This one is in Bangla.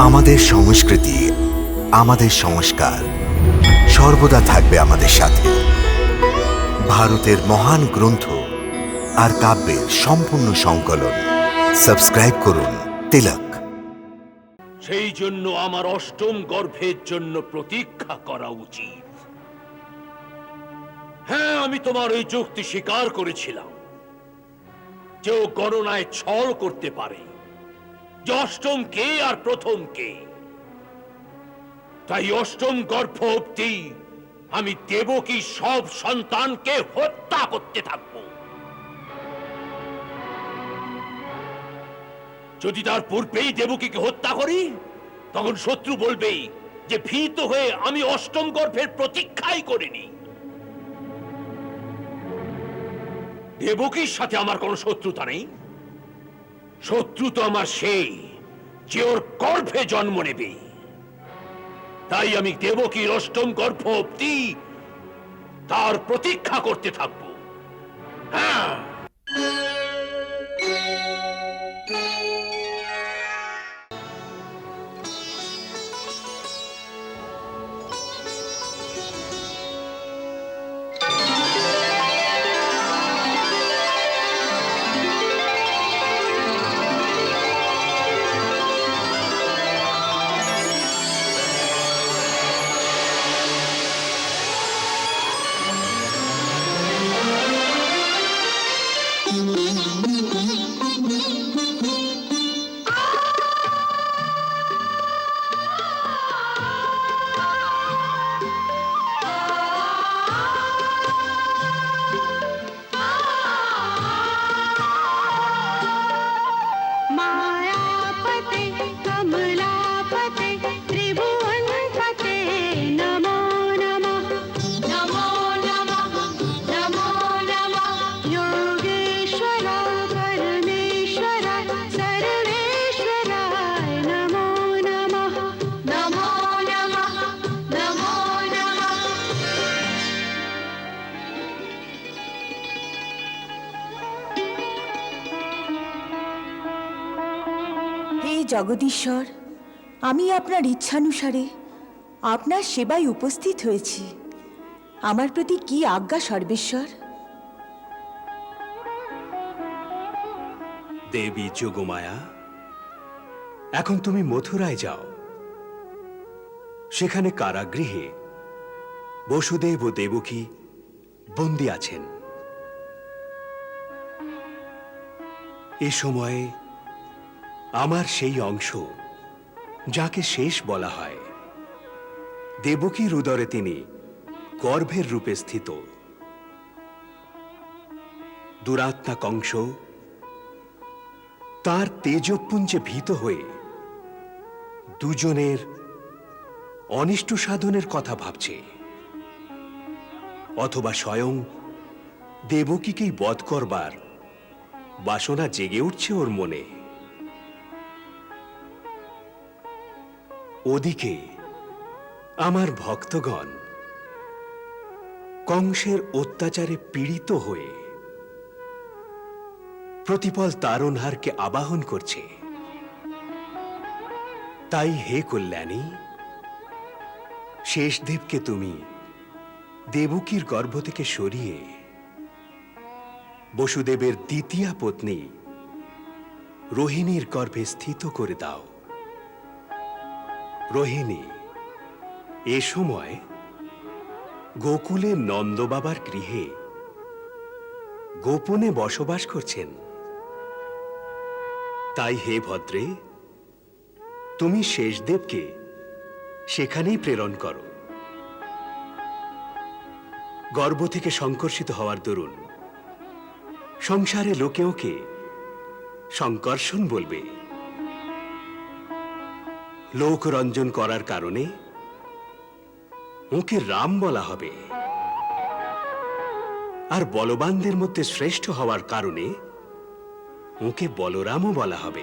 আমাদের সংস্কৃতি, আমাদের সংস্কার সর্বদা থাকবে আমাদের সাথে। ভারতের মহান গ্রন্থ আর কাব্যের সম্পূর্ণ সংকলন। সাবস্ক্রাইব করুন তিলক। সেই জন্য আমার অষ্টম গর্ভের জন্য প্রতীক্ষা করা উচিত। হ্যাঁ আমি তোমার ওই যুক্তি স্বীকার করেছিলাম ও গণনায় ছল করতে পারে। অষ্টম কে আর প্রথম কে? তাই অষ্টম গর্ভ অব্দি আমি দেবকী সব সন্তানকে হত্যা করতে থাকব। যদি তার পূর্বেই দেবকীকে হত্যা করি, তখন শত্রু বলবেই যে ভীত হয়ে আমি অষ্টম গর্ভের প্রতীক্ষাই করিনি। দেবকীর সাথে আমার কোনো শত্রুতা নেই। শত্রু তো আমার সেই, যে ওর গর্ভে জন্ম নেবে। তাই আমি দেবকীর অষ্টম গর্ভ অব্দি তার প্রতীক্ষা করতে থাকব। হে জগদীশ্বর, আমি আপনার ইচ্ছানুসারে আপনার সেবায় উপস্থিত হয়েছি। আমার প্রতি কি আজ্ঞা সর্বেশ্বর? দেবী যোগমায়া, এখন তুমি মথুরায় যাও। সেখানে কারাগৃহে বসুদেব ও দেবকী বন্দি আছেন। এ সময়ে আমার সেই অংশ, যাকে শেষ বলা হয়। দেবকী রুদরে তিনি গর্ভের রূপে স্থিত। দুরাত্মা কংস, তার তেজপুঞ্জে ভীত হয়ে দুজনের অনিষ্ট সাধনের কথা ভাবছে। অথবা স্বয়ং দেবকীকেই বধ করবার বাসনা জেগে উঠছে ওর মনে। ওদিকে আমার ভক্তগণ কংসের অত্যাচারে পীড়িত হয়ে প্রতিপল তারণহারকে আবাহন করছে। তাই হে কল্যাণী, শেষদেবকে তুমি দেবকীর গর্ভ থেকে সরিয়ে বসুদেবের দ্বিতীয় পত্নী রোহিণীর গর্ভে স্থিত করে দাও। রোহিণী, এ সময় গোকুলে নন্দবাবার গৃহে গোপনে বসবাস করছেন। তাই হে ভদ্রে, তুমি শেষদেবকে সেখানেই প্রেরণ করো। গর্ভ থেকে সংকর্ষিত হওয়ার দরুন সংসারে লোকে ওকে সংকর্ষণ বলবে। লোক রঞ্জন করার কারণে ওকে রাম বলা হবে। আর বলবানদের মধ্যে শ্রেষ্ঠ হওয়ার কারণে ওকে বলরামও বলা হবে।